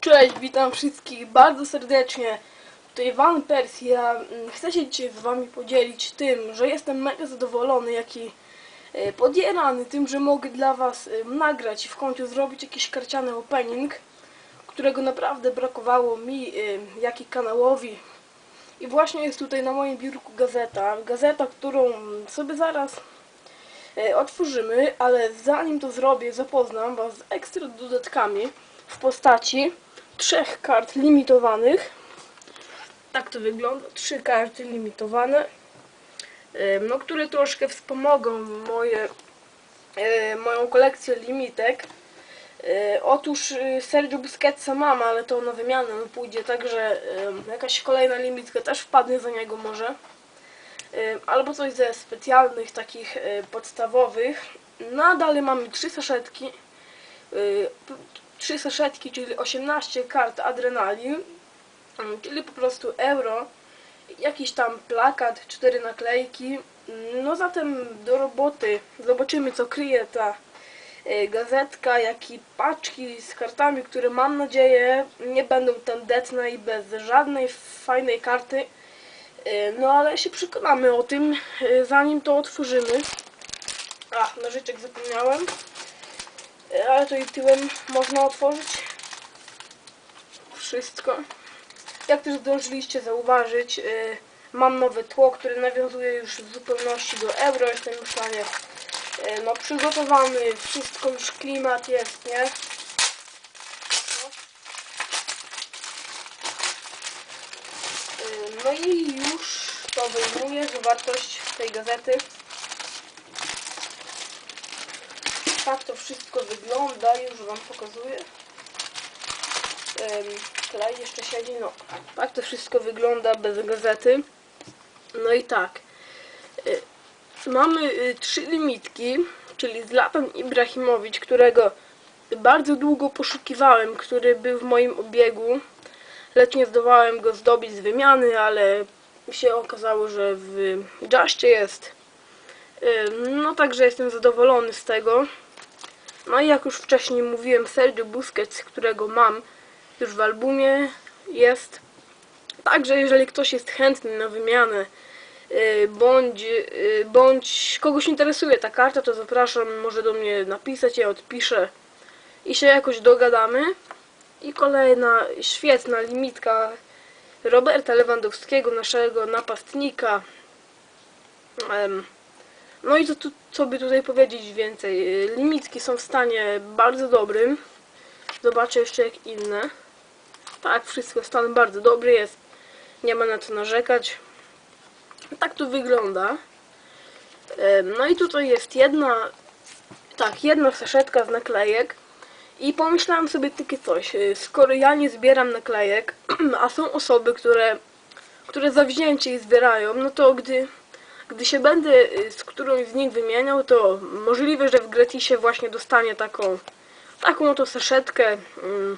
Cześć, witam wszystkich bardzo serdecznie. Tutaj Van Persie. Ja mm, chcę się dzisiaj z Wami podzielić tym, że jestem mega zadowolony, jak i e, podjarany tym, że mogę dla Was e, nagrać i w końcu zrobić jakiś karciany opening, którego naprawdę brakowało mi, e, jak i kanałowi. I właśnie jest tutaj na moim biurku gazeta. Gazeta, którą sobie zaraz otworzymy, ale zanim to zrobię, zapoznam Was z ekstra dodatkami w postaci trzech kart limitowanych. Tak to wygląda. Trzy karty limitowane, no, które troszkę wspomogą moje, e, moją kolekcję limitek. E, Otóż e, Sergio Busquetsa mam, ale to na wymianę pójdzie, także jakaś kolejna limitka też wpadnie za niego może. Albo coś ze specjalnych, takich e, podstawowych. Nadal mamy trzy saszetki. Y, p- trzy saszetki, czyli 18 kart adrenalin, mm, czyli po prostu euro, jakiś tam plakat, cztery naklejki. Mm, No zatem do roboty zobaczymy co kryje ta y, gazetka, jak i paczki z kartami, które mam nadzieję nie będą tandetne i bez żadnej fajnej karty. Y, No ale się przekonamy o tym, y, zanim to otworzymy. A, nożyczek zapomniałem. E, Ale to i tyłem można otworzyć wszystko. Jak też zdążyliście zauważyć, e, mam nowe tło, które nawiązuje już w zupełności do euro. Jestem już na nie e, no, przygotowany, wszystko już klimat jest, nie? No. I już to wyjmuję zawartość tej gazety. Tak to wszystko wygląda, już wam pokazuję. Klej jeszcze siedzi, no tak to wszystko wygląda bez gazety. No i tak. y, Mamy y, trzy limitki, czyli Zlatan Ibrahimowicz, którego bardzo długo poszukiwałem, który był w moim obiegu, lecz nie zdołałem go zdobyć z wymiany, ale się okazało, że w Juście jest. Ym, No także jestem zadowolony z tego. No i jak już wcześniej mówiłem, Sergio Busquets, którego mam już w albumie, jest. Także jeżeli ktoś jest chętny na wymianę, yy, bądź, yy, bądź kogoś interesuje ta karta, to zapraszam, może do mnie napisać, ja odpiszę i się jakoś dogadamy. I kolejna świetna limitka Roberta Lewandowskiego, naszego napastnika. Em, no i co, tu, co by tutaj powiedzieć więcej? Y, Limitki są w stanie bardzo dobrym. Zobaczę jeszcze jak inne. Tak, wszystko stan bardzo dobry jest. Nie ma na co narzekać. Tak to wygląda. No i tutaj jest jedna, tak, jedna saszetka z naklejek. I pomyślałam sobie takie coś, y, skoro ja nie zbieram naklejek, a są osoby, które, które zawzięcie je zbierają, no to gdy gdy się będę y, z którąś z nich wymieniał, to możliwe, że w gratisie właśnie dostanie taką taką oto saszetkę, mm,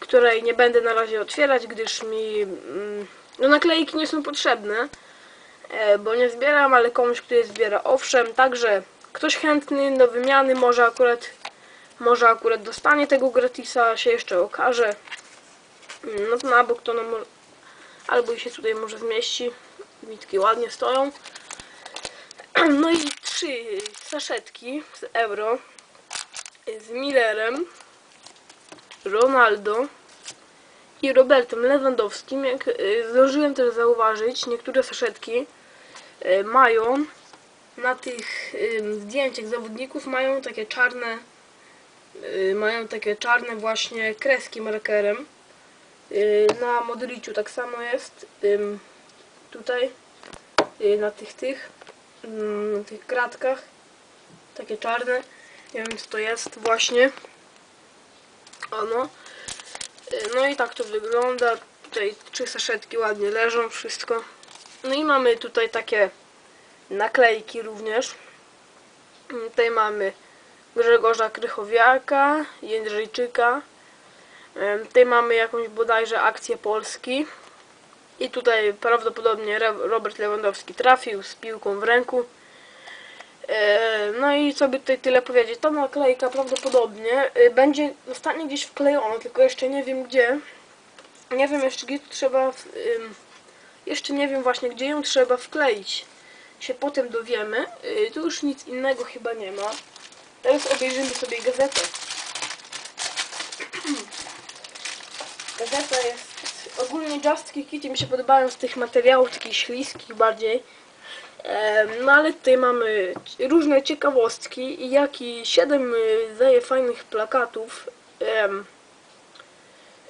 której nie będę na razie otwierać, gdyż mi mm, no naklejki nie są potrzebne, e, bo nie zbieram, ale komuś, kto je zbiera, owszem, także ktoś chętny do wymiany może akurat może akurat dostanie tego gratisa, się jeszcze okaże. Mm, No to na bok to no, albo i się tutaj może zmieści. Mitki ładnie stoją. No i trzy saszetki z euro z Millerem, Ronaldo i Robertem Lewandowskim. Jak y, zdążyłem też zauważyć, niektóre saszetki y, mają na tych zdjęciach zawodników mają takie czarne y, mają takie czarne właśnie kreski markerem. Na Modriciu tak samo jest. Tutaj na tych tych mm, tych kratkach takie czarne. Nie wiem co to jest właśnie. Ono. Y, no i tak to wygląda. Tutaj trzy saszetki ładnie leżą wszystko. No i mamy tutaj takie naklejki również. Mm, tutaj mamy Grzegorza Krychowiaka Jędrzejczyka. Tutaj mamy jakąś bodajże akcję Polski i tutaj prawdopodobnie Robert Lewandowski trafił z piłką w ręku. E, No i co by tutaj tyle powiedzieć, ta naklejka prawdopodobnie e, będzie, zostanie gdzieś wklejona, tylko jeszcze nie wiem gdzie. Nie wiem jeszcze gdzie trzeba, jeszcze nie wiem właśnie gdzie ją trzeba wkleić. Się potem dowiemy. E, Tu już nic innego chyba nie ma. Teraz obejrzymy sobie gazetę. Gazeta jest ogólnie Just Kitty mi się podobają z tych materiałów takich śliskich bardziej. No ale tutaj mamy różne ciekawostki i jak i 7 zdaje fajnych plakatów.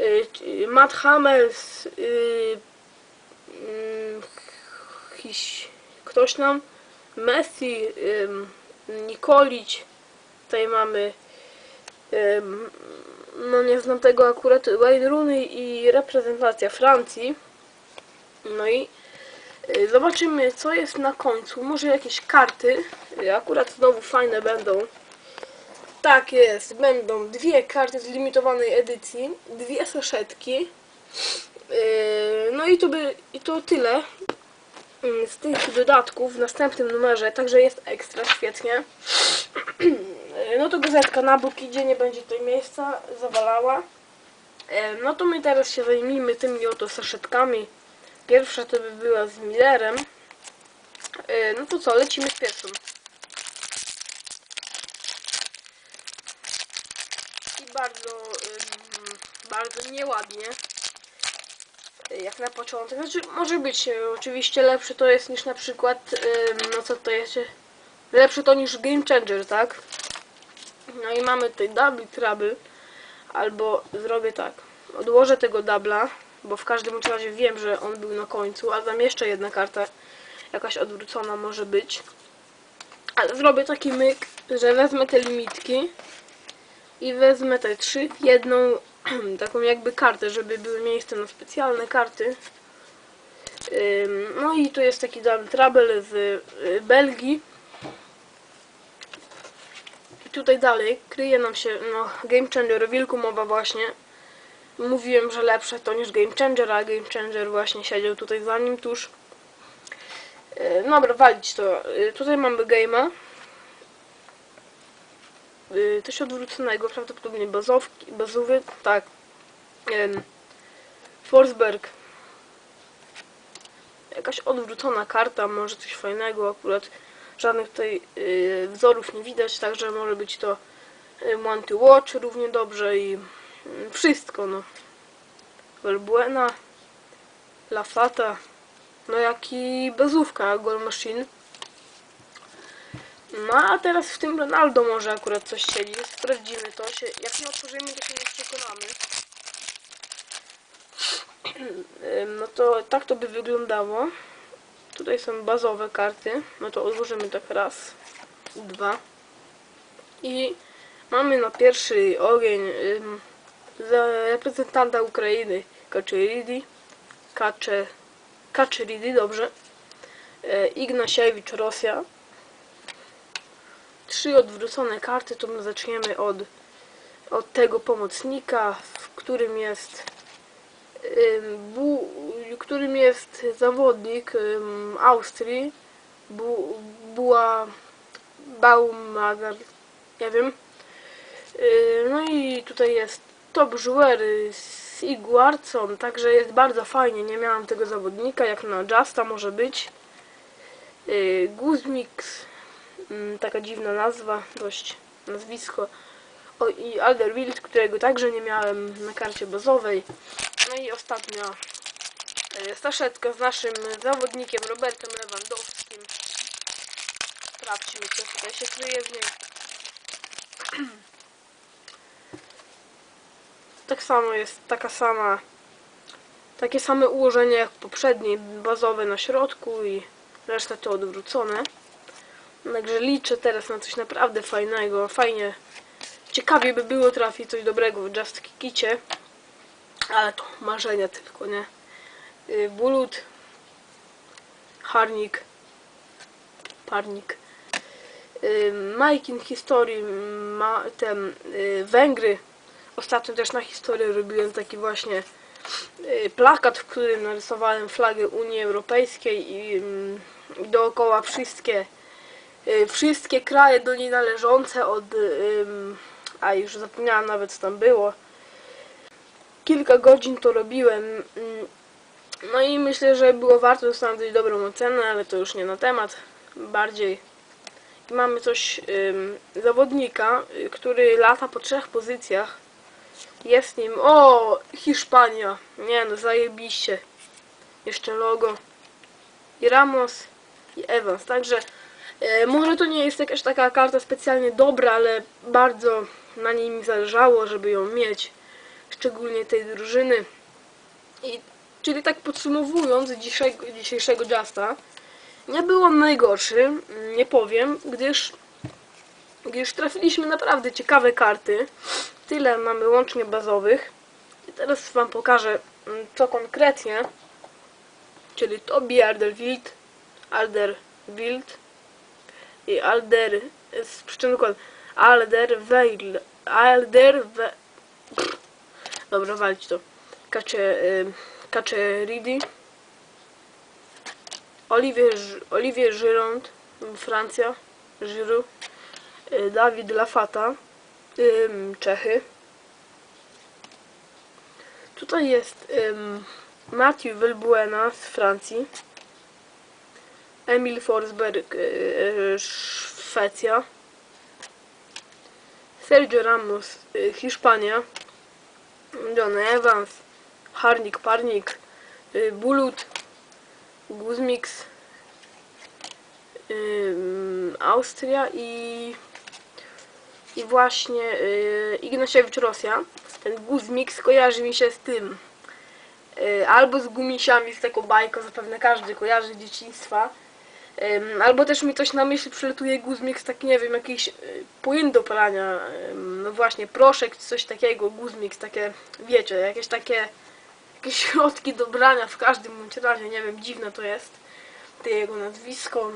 Y, Matt Hammers, y, mm, ktoś nam, Messi, Nikolić, tutaj mamy no nie znam tego akurat Wayne Rooney i reprezentacja Francji. No i y, zobaczymy co jest na końcu. Może jakieś karty. Y, Akurat znowu fajne będą. Tak jest, będą dwie karty z limitowanej edycji, dwie saszetki. Yy, No i to by i to tyle mm, z tych dodatków w następnym numerze, także jest ekstra świetnie. Yy, No to gazetka na bok idzie, nie będzie tutaj miejsca, zawalała. Yy, No to my teraz się zajmijmy tymi oto saszetkami. Pierwsza to by była z Millerem. Yy, No to co, lecimy z pierwszą. I bardzo, bardzo nieładnie. Jak na początek. Znaczy, może być oczywiście lepszy to jest niż na przykład, no co to jest, lepszy to niż Game Changer, tak? No i mamy tutaj double trouble, albo zrobię tak, odłożę tego dubla, bo w każdym razie wiem, że on był na końcu, a tam jeszcze jedna karta jakaś odwrócona może być. Ale zrobię taki myk, że wezmę te limitki i wezmę te trzy w jedną taką jakby kartę, żeby były miejsce na specjalne karty. No i tu jest taki double trouble z y, Belgii. I tutaj dalej kryje nam się no, Game Changer, wilku mowa właśnie. Mówiłem, że lepsze to niż Game Changer, a Game Changer właśnie siedział tutaj za nim tuż. Yy, Dobra, walić to. Yy, Tutaj mamy game'a. Yy, Coś odwróconego, prawdopodobnie bazowki, bazowy, tak. Ym, Forsberg. Jakaś odwrócona karta, może coś fajnego, akurat żadnych tutaj yy, wzorów nie widać, także może być to yy, Monty Watch równie dobrze i yy, wszystko, no. Valbuena, Lafata, no jak i bazówka Goal Machine. No a teraz w tym Ronaldo może akurat coś siedzi. Sprawdzimy to. Się, jak nie otworzymy, to się nie przekonamy. No to tak to by wyglądało. Tutaj są bazowe karty. No to odłożymy tak raz, dwa. I mamy na pierwszy ogień ym, reprezentanta Ukrainy Kaczyridi. Kacze, Kaczyridi, dobrze. E, Ignasiewicz, Rosja trzy odwrócone karty, to my zaczniemy od, od tego pomocnika, w którym jest ym, bu, którym jest zawodnik ym, Austrii bu, Baumagar, nie wiem. Yy, no i tutaj jest top joueur Sigwardsson, także jest bardzo fajnie, nie miałam tego zawodnika, jak na Justa może być. Yy, Guzmix, Mm, taka dziwna nazwa, dość nazwisko. O i Alderwild, którego także nie miałem na karcie bazowej. No i ostatnia staszetka z naszym zawodnikiem Robertem Lewandowskim. Sprawdźmy, co tutaj się kryje w niej. Tak samo jest taka sama takie same ułożenie jak poprzednie, bazowe na środku i reszta to odwrócone. Także liczę teraz na coś naprawdę fajnego, fajnie. Ciekawie by było trafić coś dobrego w Just Kikicie. Ale to marzenia tylko, nie? Yy, Bulut. Harnik. Parnik. Yy, Mike in History. Ma ten yy, Węgry. Ostatnio też na historię robiłem taki właśnie plakat, w którym narysowałem flagę Unii Europejskiej i yy, dookoła wszystkie y, wszystkie kraje do niej należące od... a już zapomniałam nawet co tam było. Kilka godzin to robiłem. No i myślę, że było warto, dostałem dość dobrą ocenę, ale to już nie na temat. Bardziej I mamy coś ym, zawodnika, y, który lata po trzech pozycjach. Jest nim. O! Hiszpania! Nie no, zajebiście. Jeszcze logo. I Ramos i Evans. Także e, może to nie jest jakaś taka karta specjalnie dobra, ale bardzo na niej mi zależało, żeby ją mieć. Szczególnie tej drużyny. I, czyli tak podsumowując dzisiejszego, dzisiejszego nie był on najgorszy, mm, nie powiem, gdyż, gdyż trafiliśmy naprawdę ciekawe karty. Tyle mamy łącznie bazowych. I teraz Wam pokażę, mm, co konkretnie. Czyli Tobi Alderwild, Alderwild i Alder z przyczyny kod Alderweil, Alderwe... Dobra, walić to. Kacze, y, Kaceridi. Olivier, Olivier Giroud, Francja, Giroud, y, Dawid Lafata, ym, Czechy. Tutaj jest ym, Matthew Velbuena z Francji, Emil Forsberg, y, y, Szwecja, Sergio Ramos, y, Hiszpania, John Evans, Harnik Parnik, y, Bulut, Guzmix, ym, Austria i i właśnie yy, Ignasiewicz Rosja. Ten Guzmix kojarzy mi się z tym. Yy, albo z gumisiami, z taką bajką, zapewne każdy kojarzy dzieciństwa. Albo też mi coś na myśl przyletuje Guzmix, taki nie wiem, jakiś płyn do prania, no właśnie, proszek, coś takiego, Guzmix, takie, wiecie, jakieś takie jakieś środki do brania w każdym bądź razie, nie wiem, dziwne to jest, to jego nazwisko.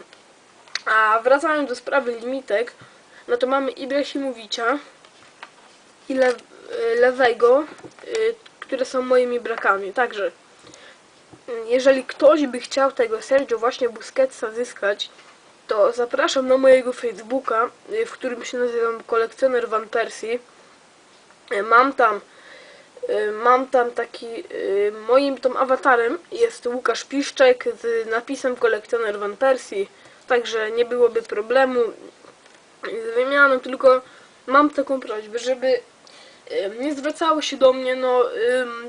A wracając do sprawy limitek, no to mamy Ibrahimowicza i Le Lewego, y, które są moimi brakami. Także, y, jeżeli ktoś by chciał tego Sergio właśnie Busquetsa zyskać, to zapraszam na mojego Facebooka, y, w którym się nazywam kolekcjoner Van Persie. Y, Mam tam y, mam tam taki y, moim tam awatarem jest Łukasz Piszczek z napisem kolekcjoner Van Persie. Także nie byłoby problemu z wymianą, tylko mam taką prośbę, żeby em, nie zwracały się do mnie no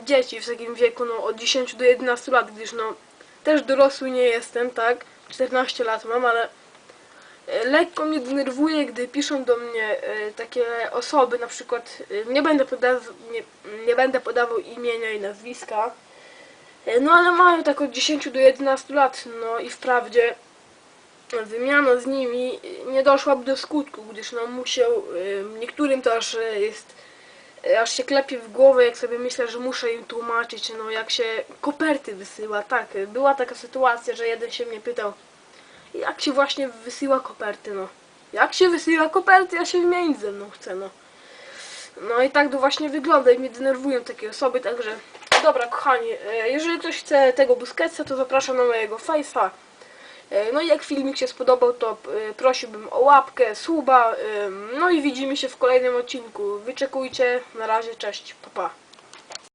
dzieci w takim wieku no od 10 do 11 lat, gdyż no też dorosły nie jestem, tak? 14 lat mam, ale lekko mnie denerwuje, gdy piszą do mnie e, takie osoby, na przykład e, nie będę podawał, nie, nie będę podawał imienia i nazwiska, e, no ale mają tak od 10 do 11 lat, no i wprawdzie wymiana z nimi nie doszłaby do skutku, gdyż no musiał, niektórym to aż jest, aż się klepie w głowę, jak sobie myślę, że muszę im tłumaczyć, no jak się koperty wysyła, tak, była taka sytuacja, że jeden się mnie pytał, jak się właśnie wysyła koperty, no, jak się wysyła koperty, ja się wymienić ze mną chcę, no. No i tak to właśnie wygląda i mnie denerwują takie osoby, także dobra kochani, y, jeżeli ktoś chce tego Busquetsa, to zapraszam na mojego face'a. E, No i jak filmik się spodobał, to e, prosiłbym o łapkę, suba. e, No i widzimy się w kolejnym odcinku. Wyczekujcie. Na razie, cześć, pa pa.